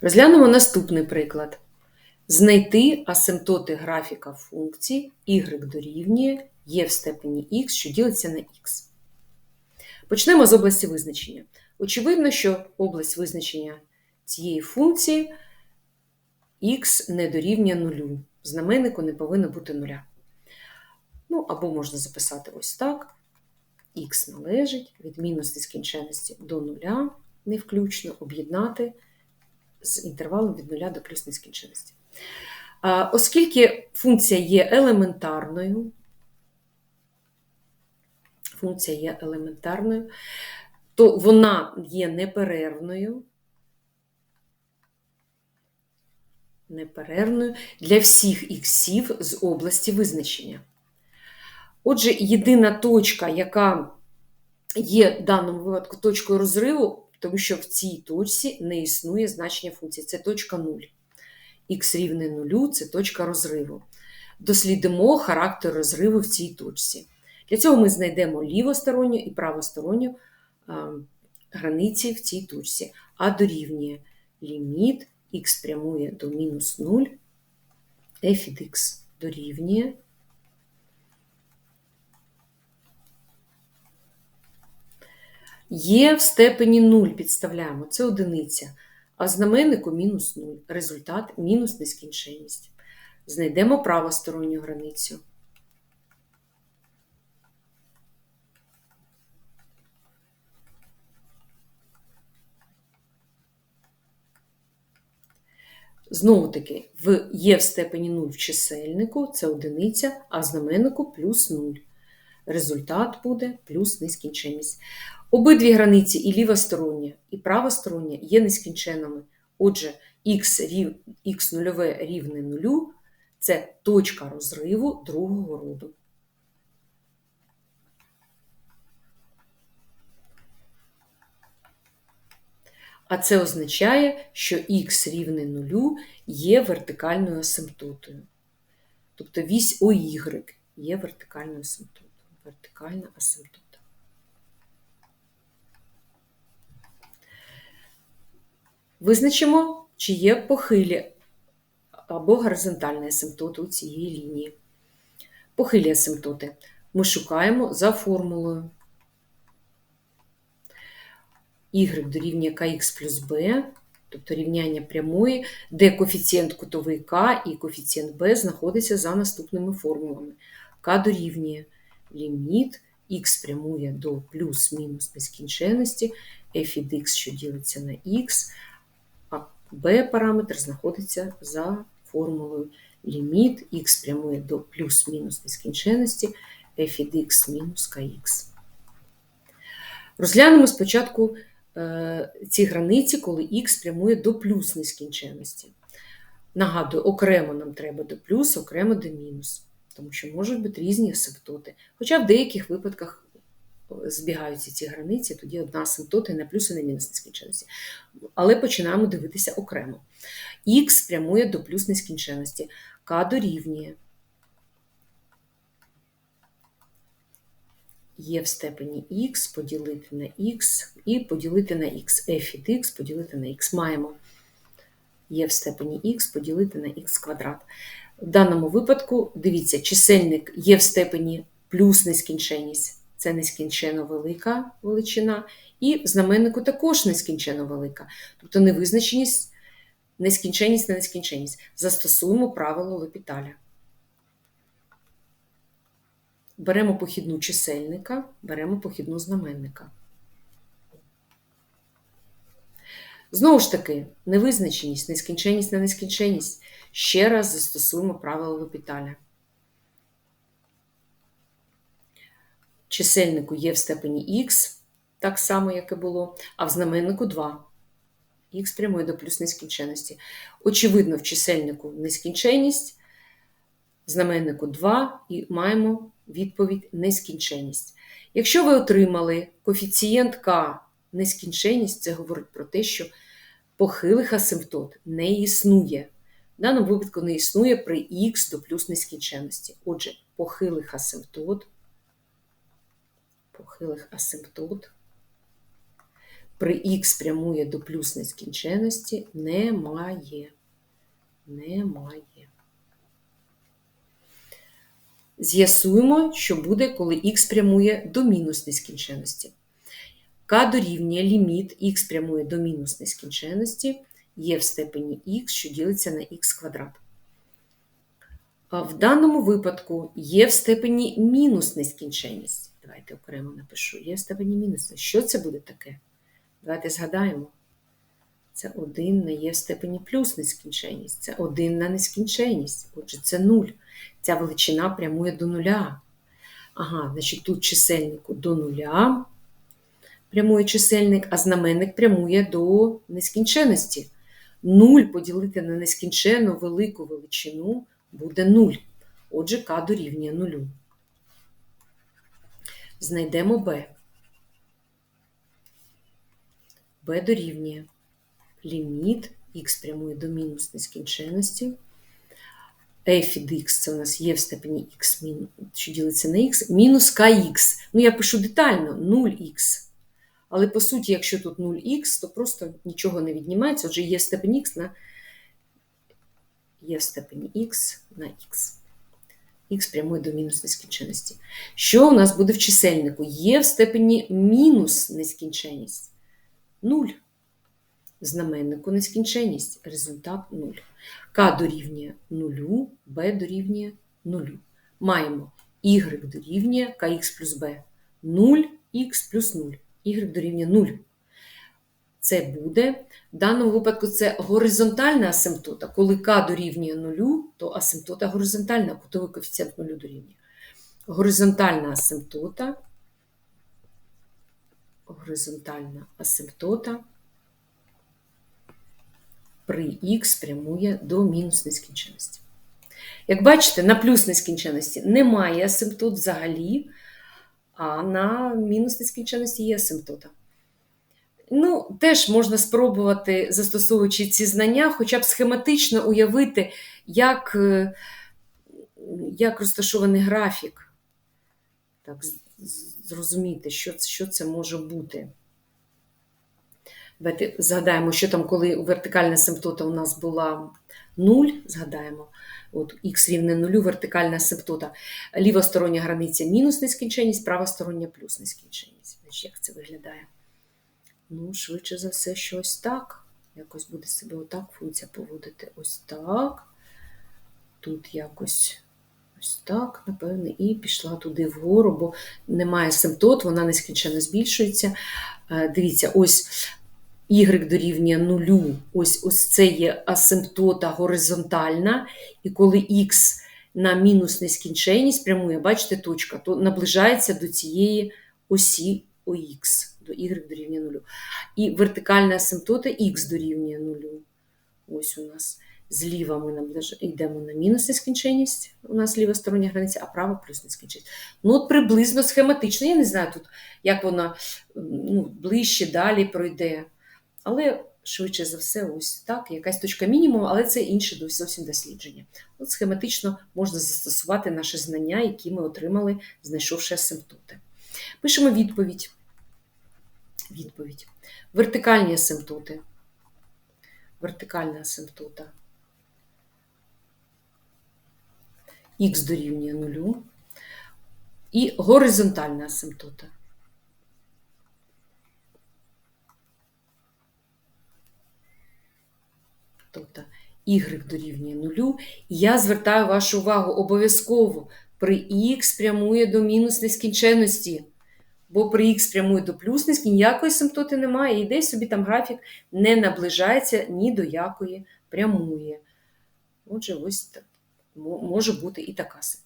Розглянемо наступний приклад. Знайти асимптоти графіка функції y дорівнює є в степені x, що ділиться на x. Почнемо з області визначення. Очевидно, що область визначення цієї функції x не дорівнює нулю. Знаменнику не повинно бути нуля. Ну, або можна записати ось так. Х належить від мінус нескінченності до нуля, не включно, об'єднати з інтервалом від нуля до плюс нескінченності. Оскільки функція є елементарною, функція є елементарною, то вона є неперервною, неперервною для всіх іксів з області визначення. Отже, єдина точка, яка є в даному випадку точкою розриву, тому що в цій точці не існує значення функції. Це точка 0. Х рівне 0 це точка розриву. Дослідимо характер розриву в цій точці. Для цього ми знайдемо лівосторонню і правосторонню границі в цій точці, а дорівнює ліміт х прямує до мінус 0, f від х дорівнює. Є в степені 0 підставляємо, це одиниця, а знаменнику мінус 0. Результат мінус нескінченність. Знайдемо правосторонню границю. Знову таки, в є в степені 0 в чисельнику це одиниця, а знаменнику плюс 0. Результат буде плюс нескінченність. Обидві границі, і лівостороння, і правостороння, є нескінченними. Отже, х рів, нульове рівне нулю це точка розриву другого роду. А це означає, що х рівне нулю є вертикальною асимптотою. Тобто вісь ОY є вертикальною асимптотою. Вертикальна асимптота. Визначимо, чи є похилі або горизонтальні асимптоти у цієї лінії. Похилі асимптоти ми шукаємо за формулою y дорівнює kx плюс b, тобто рівняння прямої, де коефіцієнт кутовий k і коефіцієнт b знаходяться за наступними формулами. k дорівнює ліміт, х прямує до плюс-мінус нескінченності, f від x, що ділиться на x, а b параметр знаходиться за формулою ліміт, х прямує до плюс-мінус нескінченності, f від x мінус kx. Розглянемо спочатку Е, ці границі, коли х прямує до плюс нескінченності. Нагадую, окремо нам треба до плюс, окремо до мінус, тому що можуть бути різні асимптоти. Хоча в деяких випадках е, збігаються ці границі, тоді одна асимптота і на плюс і на мінус нескінченності. Але починаємо дивитися окремо. Х прямує до плюс нескінченності, к дорівнює є в степені х поділити на х і поділити на х. f від х поділити на х. Маємо є в степені х поділити на х квадрат. В даному випадку, дивіться, чисельник є в степені плюс нескінченність. Це нескінченно велика величина, і в знаменнику також нескінченно велика. Тобто невизначеність, нескінченність на нескінченність. Застосуємо правило Лепіталя. Беремо похідну чисельника, беремо похідну знаменника. Знову ж таки, невизначеність, нескінченність на нескінченність. Ще раз застосуємо правило Лопіталя. Чисельнику є в степені х, так само, як і було, а в знаменнику 2. Х прямує до плюс нескінченності. Очевидно, в чисельнику нескінченність, в знаменнику 2 і маємо відповідь нескінченність. Якщо ви отримали коефіцієнт К нескінченність, це говорить про те, що похилих асимптот не існує. В даному випадку не існує при х до плюс нескінченності. Отже, похилих асимптот, похилих асимптот при х прямує до плюс нескінченності, немає. Немає. З'ясуємо, що буде, коли х прямує до мінус нескінченності. К дорівнює ліміт х прямує до мінус нескінченності є в степені х, що ділиться на х квадрат. В даному випадку є в степені мінус нескінченність. Давайте окремо напишу. Є в степені мінус. Що це буде таке? Давайте згадаємо. Це 1 на є в степені плюс нескінченність. Це 1 на нескінченність. Отже, це 0. Ця величина прямує до нуля. Ага, значить тут чисельнику до нуля прямує чисельник, а знаменник прямує до нескінченності. 0 поділити на нескінченну велику величину буде 0. Отже, k дорівнює 0. Знайдемо b. b дорівнює ліміт х прямує до мінус нескінченності. f від x це у нас є в степені x, що ділиться на x, мінус kx. Ну, я пишу детально 0х. Але по суті, якщо тут 0х, то просто нічого не віднімається. Отже, є в степені х на є в степені х на х. Х прямує до мінус нескінченності. Що у нас буде в чисельнику? Є в степені мінус нескінченність. 0. Знаменнику нескінченність. Результат 0. К дорівнює 0, Б дорівнює 0. Маємо y дорівнює kx плюс b. 0х плюс 0. Y дорівнює 0. Це буде, в даному випадку, це горизонтальна асимптота. Коли k дорівнює 0, то асимптота горизонтальна, кутовий коефіцієнт 0 дорівнює. Горизонтальна асимптота, горизонтальна асимптота при х прямує до мінус нескінченності. Як бачите, на плюс нескінченності немає асимптот взагалі, а на мінус нескінченності є асимптота. Ну, теж можна спробувати, застосовуючи ці знання, хоча б схематично уявити, як е, як розташований графік. Так, Зрозуміти, що що це може бути. Давайте згадаємо, що там, коли вертикальна асимптота у нас була 0, згадаємо, от х рівне 0, вертикальна асимптота, лівостороння границя мінус нескінченність, правостороння плюс нескінченність. Значить, Як це виглядає? Ну, швидше за все, що ось так. Якось буде себе отак функція поводити. Ось так. Тут якось ось так, напевне, і пішла туди вгору, бо немає симптот, вона нескінченно збільшується. Е, дивіться, ось y дорівнює нулю, ось ось це є асимптота горизонтальна, і коли х на мінус нескінченність прямує, бачите, точка, то наближається до цієї осі ОХ, до y дорівнює нулю. І вертикальна асимптота х дорівнює нулю. Ось у нас зліва ми наближ... йдемо на мінус нескінченність, у нас ліва стороння границя, а права плюс нескінченність. Ну, от приблизно схематично, я не знаю тут, як вона ну, ближче далі пройде. Але швидше за все, ось так, якась точка мінімуму, але це інше зовсім дослідження. От Схематично можна застосувати наші знання, які ми отримали, знайшовши асимптоти. Пишемо відповідь. Відповідь. Вертикальні асимптоти. Вертикальна асимптота. Х дорівнює нулю. І горизонтальна асимптота. тобто y дорівнює нулю. І я звертаю вашу увагу обов'язково при х прямує до мінус нескінченності. Бо при х прямує до плюс нескінченності, ніякої симптоти немає. І десь собі там графік не наближається ні до якої прямує. Отже, ось так. може бути і така ситуація.